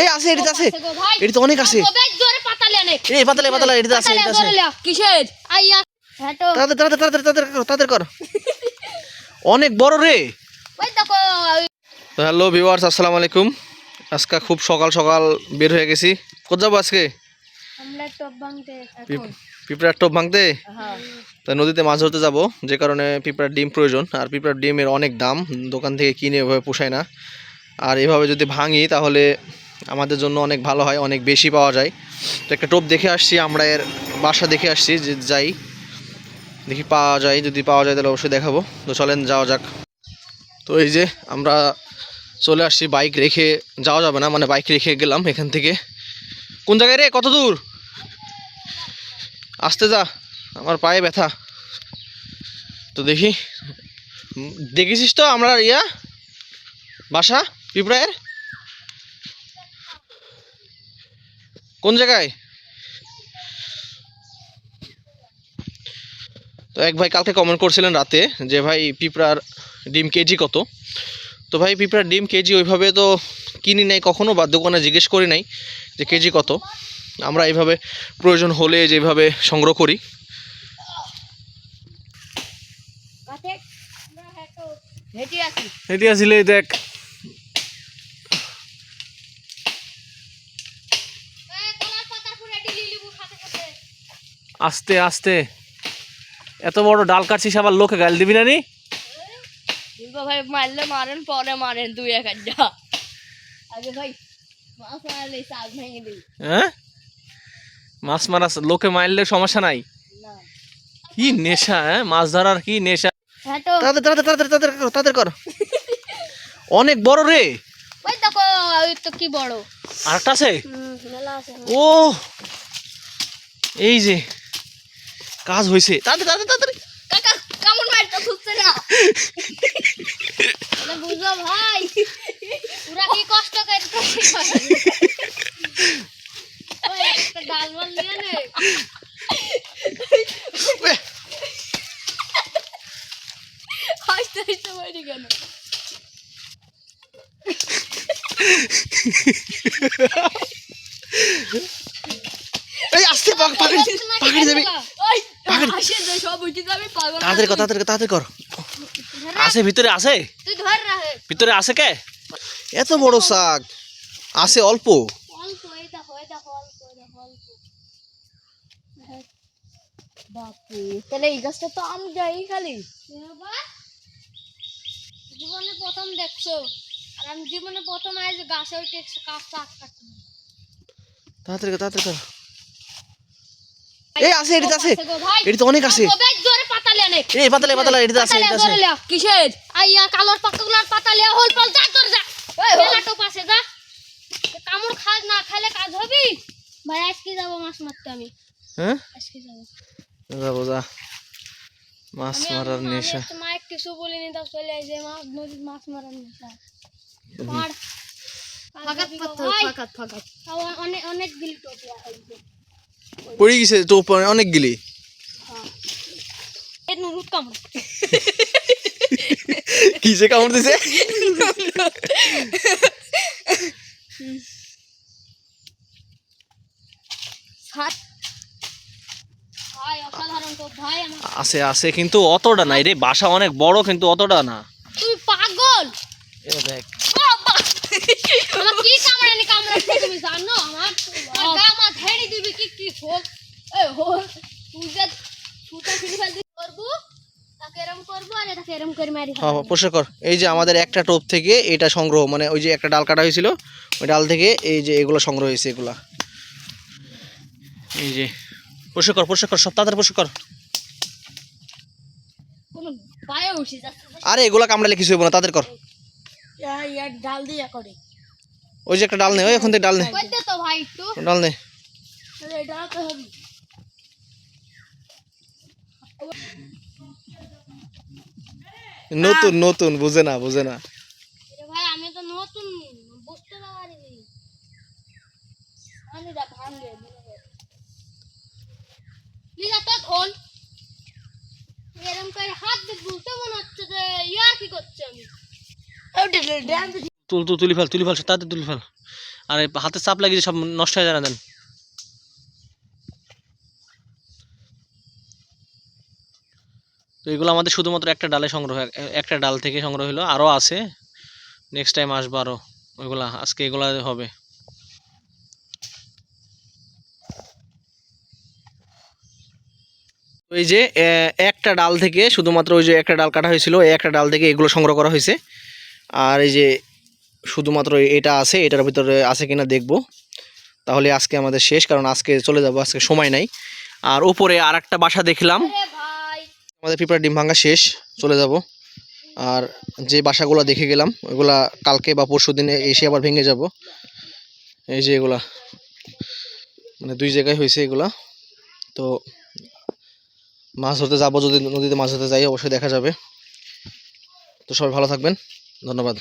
এই আছে এটিতে আছে এটি তো অনেক আছে এই পাতালে পাতালে এটিতে আছে এটিতে আছে কিসের? আইয়া হেটো তাদের তাদের তাদের তাদের কর, তাদের কর। অনেক বড় রে। হ্যালো ভিউয়ার্স আসসালামু আলাইকুম। আজকে খুব সকাল সকাল বের হয়ে গেছি। কোথায় যাব আজকে? আমরা টপ ভাঙতে পিঁপড়ার টোপ ভাঙতে? হ্যাঁ। তা নদীতে মাছ ধরতে যাব যে কারণে পিঁপড়ার ডিম প্রয়োজন। আর পিঁপড়ার ডিমের অনেক দাম দোকান থেকে কিনে এভাবে পোষায় না। আর এভাবে যদি ভাঙি তাহলে আমাদের জন্য অনেক ভালো হয়, অনেক বেশি পাওয়া যায়। তো একটা টোপ দেখে আসছি, আমরা এর বাসা দেখে আসছি, যে যাই। দেখি পাওয়া যায়, যদি পাওয়া যায় তাহলে অবশ্যই দেখাবো। তো চলেন, যাওয়া যাক। তো এই যে আমরা চলে আসছি বাইক রেখে যাওয়া যাবে না মানে বাইক রেখে গেলাম এখান থেকে। কোন জায়গায় রে? কত দূর? আসতে যা, আমার পায়ে ব্যথা। তো দেখি। দেখেছিস তো আমরা ইয়া? বাসা? পিঁপড়ায়ের? কোন জায়গায়? তো এক ভাই কালকে কমেন্ট করছিলেন রাতে যে ভাই পিঁপড়ার ডিম কেজি কত? তো ভাই পিঁপড়ার ডিম কেজি ওইভাবে তো কিনি নাই কখনো বা দোকানে জিজ্ঞেস করি নাই যে কেজি কত। আমরা এইভাবে প্রয়োজন হলে যেভাবে সংগ্রহ করি। আমরা হেটো হেটি আছি এটি আসলে দেখ এই কলার পাতার পুরো ডিলি লিবু খাতে খাতে আস্তে আস্তে। এত বড় ডাল কাটছিস আবার লোকে গাল দিবি না নি? ভাই মারলে মারেন পরে মারেন দুই এক যা। আগে ভাই মাছ মারলে ভেঙে হ্যাঁ? মাছ মারা লোকে মারলে সমস্যা নাই? কি নেশা হ্যাঁ? মাছ ধরার কি নেশা? তাদের তাদের তাদের তাদের কর, তাদের কর। অনেক বড় রে। ওই দেখো তো কি বড়। আরেকটা আছে? ও এই যে কাজ হয়েছে তাদের তাদের তাদের কাকা কেমন মারটা ধুচ্ছে না বুঝো ভাই পুরা কি কষ্ট করে ওই একটা ডাল বল নিয়ে নে হাসতে হাসতে বাইরে কেন এই আসতে পাক পাকড়ি পাকড়ি যাবে পাগল তাদের কর তাদের কর, আছে ভিতরে আছে তুই ধর রাখে। ভিতরে আছে কে? এত বড় শাক। আছে অল্প। বাপরে তাহলে এই গাছটা তো আম যাই খালি। জীবনে প্রথম দেখছ। আর আমি জীবনে প্রথম আজ গাছে উঠে শাক তাড়াতাড়ি তাড়াতাড়ি কর। এই আছে এটিতে আছে। এটি তো অনেক আছে। এই পাতালে পাতালে এটিতে আছে এটিতে আছে। কিসের? আইয়া কালোর পাতাগুলার পাতালে হল পাল যা তোর যা। মেলা টোপ আছে যা। কামড় খা না খাইলে কাজ হবি? ভাই আজকে যাব মাছ মারতে আমি। হ্যাঁ? আজকে যাব। যাব যা। মাছ মারার নেশা। একটা মায়ের কিছু বলিনি তাও চলে আসে মাছ নদীর মাছ মারার নেশা। পাড় ফাঁকাত পাথর ফাঁকাত ফাঁকাত। অনেক অনেক গিল টোপি আছে পড়ে গেছে তো অনেক গিলি? এর নুরুট কামড়। কিসে কামড় দিছে? আছে আছে কিন্তু অতটা নাই রে বাসা অনেক বড় কিন্তু অতটা না। তুই পাগল! এ দেখ। কি কামড়ানি কামড়ানি তুমি জানো? আমার গা মা ধেড়ি দিবি কি কি হোক এ হো তুই যে সুতা ফিরে ফেল দিবি করব? তাকে এরম করব আর এটাকে এরম করে মারি হ্যাঁ পরিষ্কার কর। এই যে আমাদের একটা টোপ থেকে এটা সংগ্রহ মানে ওই যে একটা ডাল কাটা হয়েছিল ওই ডাল থেকে এই যে এগুলো সংগ্রহ হয়েছে এগুলা। এই যে পরিষ্কার কর পরিষ্কার কর সব তাড়াতাড়ি পরিষ্কার কর। আরে এগুলা কামড়ালে কিছু হইব না তাদের কর। ইয়ার ডাল দিয়া করে। ওই যে একটা ডাল নে ওই এখন থেকে ডাল নে। কইতে তো ভাই একটু। ডাল নে। এটা তো হবে। নতুন নতুন বুঝে না বুঝে না। ভাই আমি তো নতুন বুঝতে না পারিনি। আমি লিজা তো ধন এরম করে হাত দিয়ে বুঝতে মনে হচ্ছে যে ইয়ার কি করছে আমি? তুল তুল, তুলি ফেল তুলি ফেল তাতে তুলি ফেল। আর, হাতে চাপ সব নষ্ট হয়ে দেন। তো এগুলো আমাদের শুধুমাত্র একটা ডালে সংগ্রহ, একটা ডাল থেকে সংগ্রহ হলো, আরও আছে। নেক্সট টাইম আসব আরও, ওইগুলা, আজকে এগুলা হবে। ওই যে একটা ডাল থেকে শুধুমাত্র ওই যে একটা ডাল কাটা হয়েছিল একটা ডাল থেকে এগুলো সংগ্রহ করা হয়েছে। আর এই যে শুধুমাত্র এটা আছে এটার ভিতরে আছে কিনা দেখব। তাহলে আজকে আমাদের শেষ কারণ আজকে চলে যাব আজকে সময় নাই। আর উপরে আর একটা বাসা দেখলাম। আমাদের পিঁপড়ার ডিম ভাঙা শেষ চলে যাব। আর যে বাসাগুলো দেখে গেলাম ওইগুলা কালকে বা পরশু দিনে এসে আবার ভেঙে যাব। এই যে এগুলা মানে দুই জায়গায় হয়েছে এগুলা। তো মাছ ধরতে যাব যদি নদীতে মাছ ধরতে যাই অবশ্যই দেখা যাবে। তো সবাই ভালো থাকবেন। ধন্যবাদ।